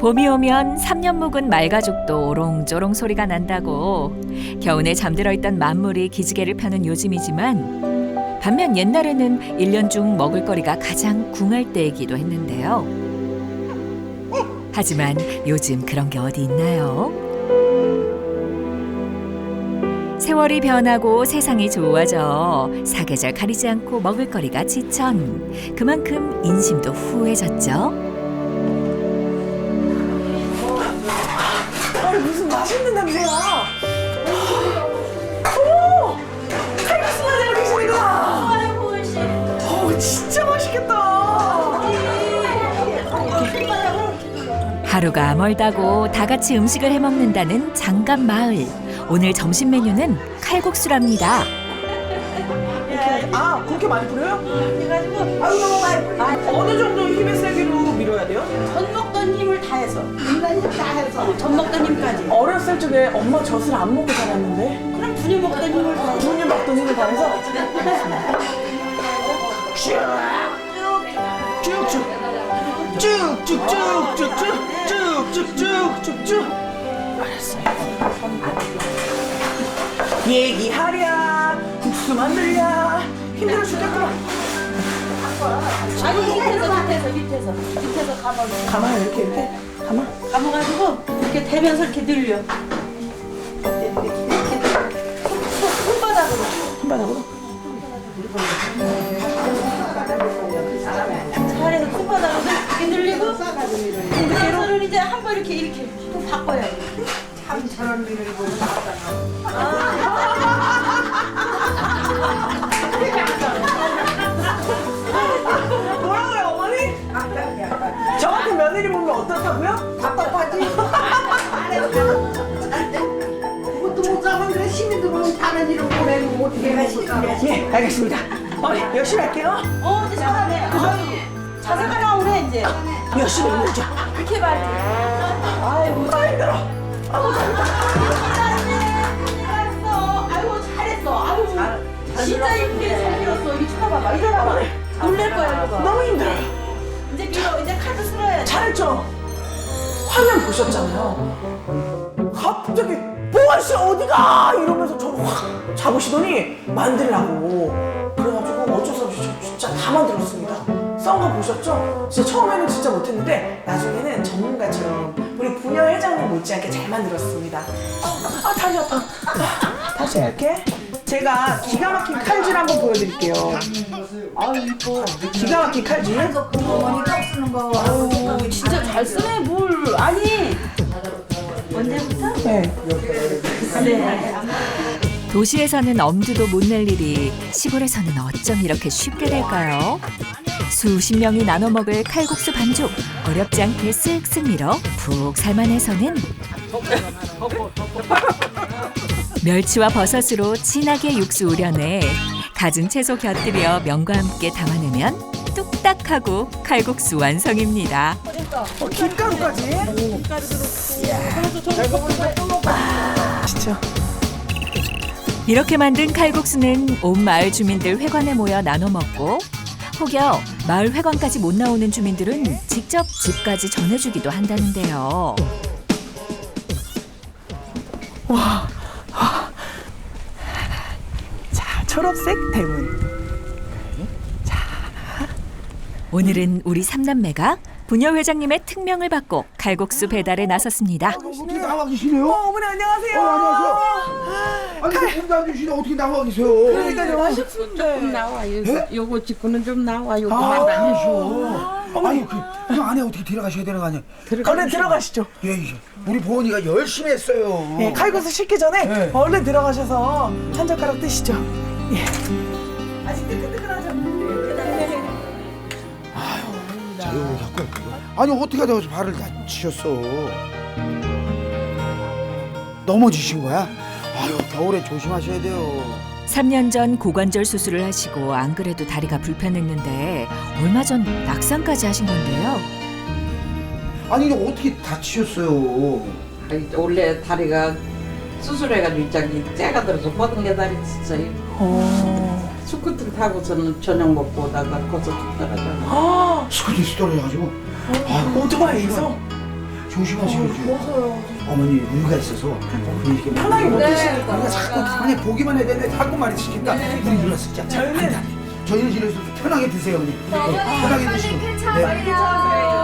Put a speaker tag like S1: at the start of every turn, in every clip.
S1: 봄이 오면 3년 묵은 말가죽도 오롱조롱 소리가 난다고 겨우내 잠들어 있던 만물이 기지개를 펴는 요즘이지만 반면 옛날에는 일년 중 먹을거리가 가장 궁할 때이기도 했는데요. 하지만 요즘 그런 게 어디 있나요? 세월이 변하고 세상이 좋아져 사계절 가리지 않고 먹을거리가 지천 그만큼 인심도 후해졌죠.
S2: 맛있는 냄새야? 어머! 칼국수 만들고 계시는구나.
S3: 아이고 씨.
S2: 어 진짜 맛있겠다.
S1: 하루가 멀다고 다 같이 음식을 해 먹는다는 장갑 마을. 오늘 점심 메뉴는 칼국수랍니다.
S2: 아 그렇게 많이 뿌려요?
S3: 그래가지고
S2: 아유 어느 정도 힘의 세기로 밀어야 돼요?
S3: 전 먹던 힘을 다 해서 인간 해서 전 먹던 힘까지.
S2: 어렸을 적에 엄마 젖을 안 먹고 자랐는데
S3: 그럼 분유 먹던 힘을 다 해서.
S2: 분유 먹던 힘을 다 해서 쭉쭉쭉쭉쭉쭉쭉쭉쭉쭉쭉쭉 알았어요. 얘기하랴 국수 만들랴 힘들어 죽겠구만
S3: 아니 밑에서 밑에서 밑에서 밑에서 감아
S2: 가만 이렇게 이렇게 가만
S3: 감아가지고 이렇게 대면서 이렇게 늘려. 손바닥으로.
S2: 손바닥으로
S3: 잘해서 손바닥으로 이렇게 늘리고 그대로는 이제 한 번 이렇게 이렇게 또 바꿔요.
S2: 뭐라고 어떻다고요?
S4: 답답하지? 그것도 못 가면 그래 들어오면 다른 일을 보내고 어떻게 하실까?
S2: 예 알겠습니다 어머니 열심히 할게요
S3: 어 이제 잘하네. 아유, 자세가 나오네 이제.
S2: 열심히 해보자
S3: 이렇게 말지. 아이고.
S2: 아 힘들어
S3: 잘했어. 아이고 잘했어. 아이고 진짜 이쁘게 잘 밀었어. 이거 쳐다봐봐. 일어나봐. 놀랄 거야 이거.
S2: 너무 힘들어요
S3: 이제 밀어. 이제 칼도 쓸어야 돼.
S2: 잘했죠? 화면 보셨잖아요. 갑자기 보아 씨 어디가? 이러면서 저를 확 잡으시더니 만들라고. 그래가지고 어쩔 수 없이 저 진짜 다 만들었습니다. 싸운 거 보셨죠? 진짜 처음에는 진짜 못했는데 나중에는 전문가처럼 우리 부녀 회장님 못지않게 잘 만들었습니다. 아 다리 아파 아, 다시 할게. 제가 기가 막힌 칼질 한번 보여드릴게요. 아 이거 기가 막힌 칼질.
S4: 어머니 떡 쓰는 거.
S3: 아유 진짜 잘 쓰네 뭘.
S2: 네.
S3: 네.
S1: 도시에서는 엄두도 못 낼 일이 시골에서는 어쩜 이렇게 쉽게 될까요? 수십 명이 나눠 먹을 칼국수 반죽 어렵지 않게 쓱쓱 밀어 푹 삶아내서는 멸치와 버섯으로 진하게 육수 우려내 갖은 채소 곁들여 면과 함께 담아내면 뚝딱 하고 칼국수 완성입니다.
S2: 어, 김가루까지? 진짜
S1: 이렇게 만든 칼국수는 온 마을 주민들 회관에 모여 나눠 먹고 혹여 마을 회관까지 못 나오는 주민들은 직접 집까지 전해주기도 한다는데요.
S2: 자 초록색 대문
S1: 오늘은 우리 삼남매가 부녀 회장님의 특명을 받고 칼국수 배달에 나섰습니다.
S5: 어떻게 나와 계시네요?
S2: 어, 어머니 안녕하세요.
S5: 어, 안녕하세요. 아니 몸도 안 주시네 어떻게 나와 계세요?
S2: 그러니까요.
S6: 조금 나와 요, 요거 찍고는 좀 나와 요거
S5: 아,
S6: 만
S5: 해줘. 아니 그, 그 안에 어떻게 들어가셔야 되는 거 아니에요?
S2: 얼른 들어가시죠.
S5: 예, 예. 우리 보은이가 열심히 했어요.
S2: 예, 칼국수 식기 전에
S5: 네.
S2: 얼른 들어가셔서 한 젓가락 드시죠. 예. 아직
S5: 아니 어떻게 하다가 발을 다치셨어? 넘어지신 거야? 아유 겨울에 조심하셔야 돼요.
S1: 3년 전 고관절 수술을 하시고 안 그래도 다리가 불편했는데 얼마 전 낙상까지 하신 건데요.
S5: 아니 이거 어떻게 다치셨어요?
S6: 아니, 원래 다리가 수술해가지고 저기 째가 들어서 뻗은 게 다리 진짜
S2: 어.
S6: 스쿠터 타고서는 저녁 먹고 오다가 거기서 툭 떨어져
S2: 아,
S5: 스쿠터 떨어져가지고.
S2: 오토바이에서?
S5: 조심하셔야죠. 어머니 우유가 있어서 이렇게
S7: 편하게 못 드시니까.
S5: 우리가 자꾸 가만히 보기만 해야 되는데 자꾸 말이 시키니까 우리 눌렀을 때안 돼, 안 돼. 저희는 이래서 편하게 드세요 어머니. 네, 편하게 드시고.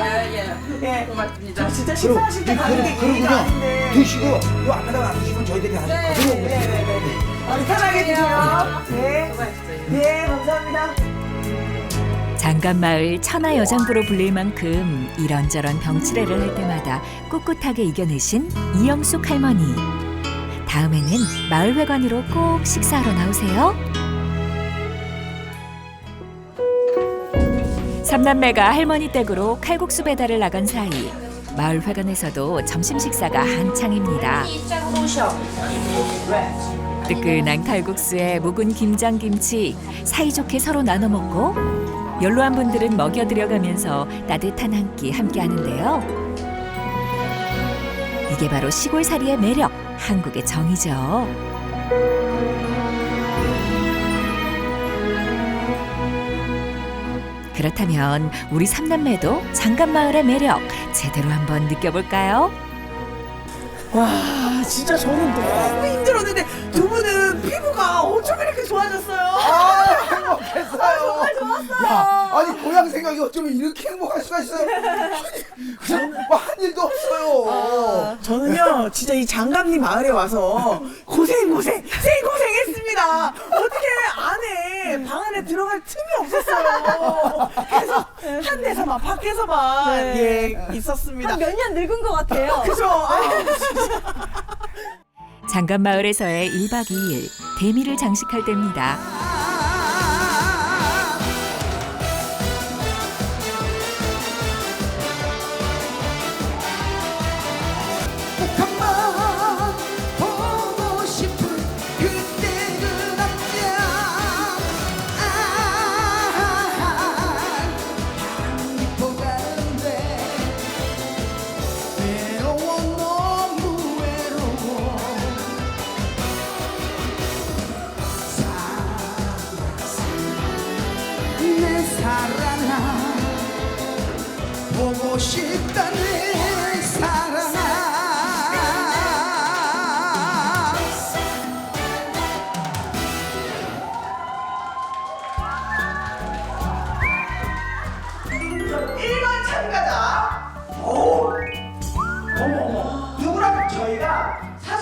S5: 네.
S7: 예.
S6: 고맙습니다.
S7: 저 진짜
S5: 그리고
S7: 식사하실 때 가는 게
S5: 그리고
S7: 예의가
S5: 그냥
S7: 아닌데.
S5: 드시고 요 앞에다가 놔두시면 저희들이 아주 가져오고 있어요.
S7: 네네 네. 우리 편하게 드세요. 네.
S6: 수고하셨어요.
S7: 네, 감사합니다.
S1: 장간마을 천하여장부로 불릴 만큼 이런저런 병치레를 할 때마다 꿋꿋하게 이겨내신 이영숙 할머니. 다음에는 마을회관으로 꼭 식사하러 나오세요. 삼남매가 할머니 댁으로 칼국수 배달을 나간 사이 마을회관에서도 점심 식사가 한창입니다. 뜨끈한 칼국수에 묵은 김장김치 사이좋게 서로 나눠 먹고 연로한 분들은 먹여드려 가면서 따뜻한 한 끼 함께 하는데요. 이게 바로 시골살이의 매력, 한국의 정이죠. 그렇다면 우리 삼남매도 장간마을의 매력 제대로 한번 느껴볼까요?
S7: 와, 진짜 저는 너무 힘들었는데 두 분은 피부가 어쩜 이렇게 좋아졌어요?
S5: 아 행복했어요. 정말 좋았어요. 야, 아니 고향 생각이 어쩌면 이렇게 행복할 수가 있어요. 아니, 그냥 뭐한 일도 없어요.
S7: 저는요, 진짜 이 장갑님 마을에 와서 고생 고생 생 고생했습니다. 어떻게 안에 방 안에 들어갈 틈이 없었어요. 그래서 한 데서만 밖에서만 예 있었습니다.
S2: 몇년 늙은 것 같아요.
S7: 그죠? 아,
S1: 장간마을에서의 1박 2일 대미를 장식할 때입니다.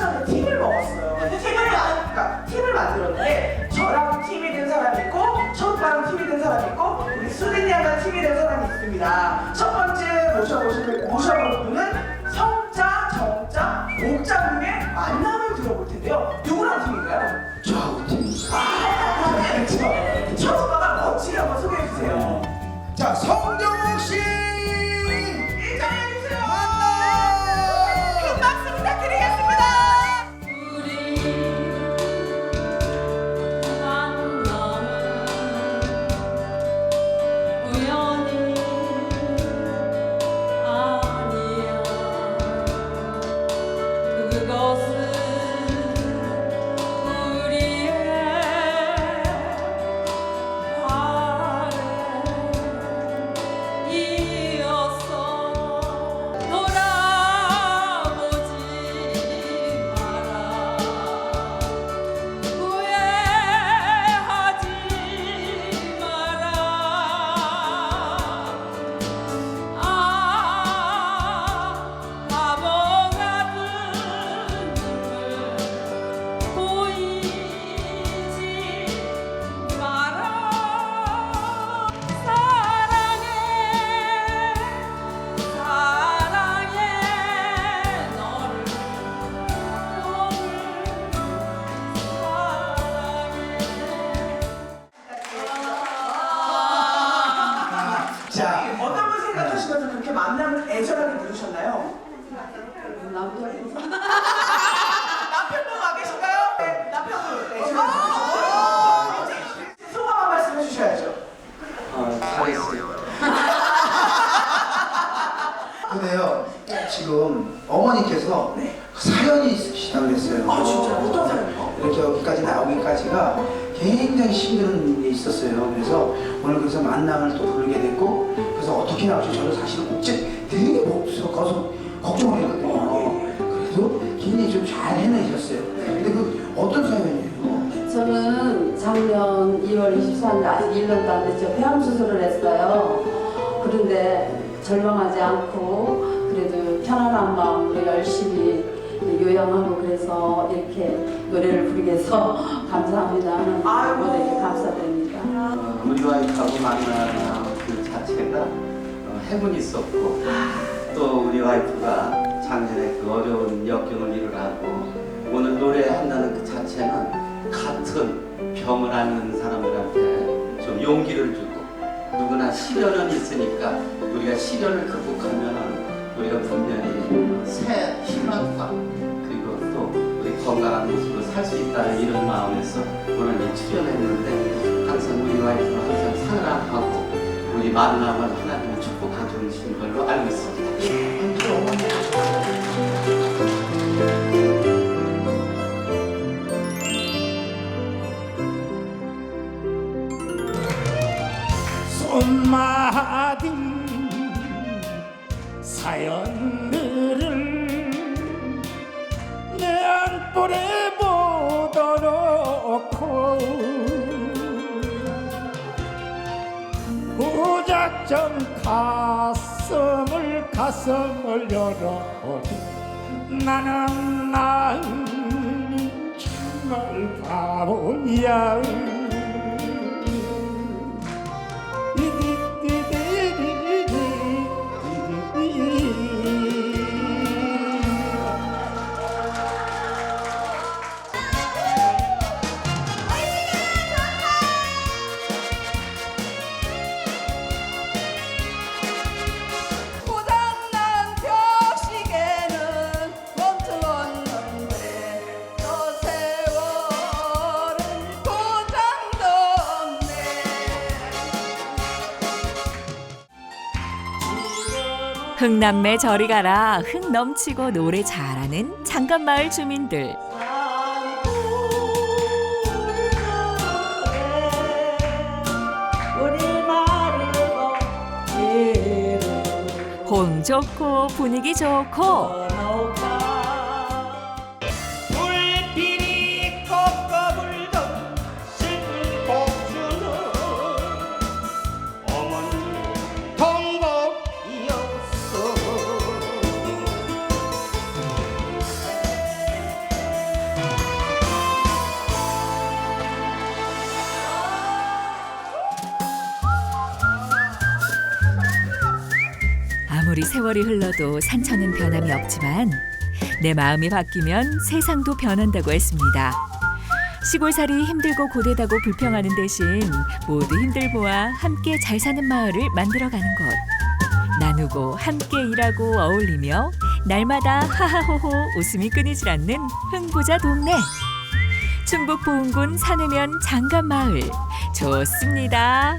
S7: 사전에 팀을 먹었어요. 팀을 만 그러니까 팀을 만들었는데 저랑 팀이 된 사람 이 있고 첫방 팀이 된 사람 이 있고 우리 수빈 양과 팀이 된 사람이 있습니다. 첫 번째 모셔보실 분은 자 어떤 분 생각하시면서 그렇게 만남을 애절하게 부르셨나요? 남편분 와 계신가요? 네, 남편분. 네, 지금. 소감 한 말씀 해주셔야죠.
S5: 근데요 지금 어머니께서 사연이 있으시다 그랬어요
S7: 아, 진짜요? 어떤 사연이요?
S5: 이렇게 여기까지 나오기까지가 굉장히 힘든 일이 있었어요 그래서 오늘 그래서 만남을 또 부르게 됐고 그래서 어떻게 나올지 저는 사실은 옥제 되게 복스럽고 걱정을 했거든요. 그래도 굉장히 좀 잘 해내셨어요. 근데 그 어떤 사연이에요?
S8: 저는 작년 2월 23일 아직 1년도 안 됐죠. 폐암 수술을 했어요. 그런데 절망하지 않고 그래도 편안한 마음으로 열심히 요양하고 그래서 이렇게 노래를 부르게 해서 감사합니다. 하는 모두에게 감사드립니다.
S9: 어, 우리 와이프하고 만나는 그 자체가 어, 행운이 있었고 또 우리 와이프가 작년에 그 어려운 역경을 일어나고 오늘 노래한다는 그 자체는 같은 병을 앓는 사람들한테 좀 용기를 주고 누구나 시련은 있으니까 우리가 시련을 극복하면 우리가 분명히 새 희망과 그리고 또 우리 건강한 모습으로 살 수 있다는 이런 마음에서 오늘 이 출연했는데 항상 우리 와이프는 항상 사랑하고 우리 만남을 하나님이 축복해 주신 걸로 알고 있습니다.
S10: 손마 가슴을 열어보니 나는 나는 정말 바보야
S1: 흥남매 저리 가라. 흥 넘치고 노래 잘하는 장간마을 주민들. 호응 좋고 분위기 좋고 세월이 흘러도 산천은 변함이 없지만 내 마음이 바뀌면 세상도 변한다고 했습니다. 시골살이 힘들고 고되다고 불평하는 대신 모두 힘들보아 함께 잘 사는 마을을 만들어가는 것. 나누고 함께 일하고 어울리며 날마다 하하호호 웃음이 끊이질 않는 흥부자 동네. 충북 보은군 산해면 장간마을 좋습니다.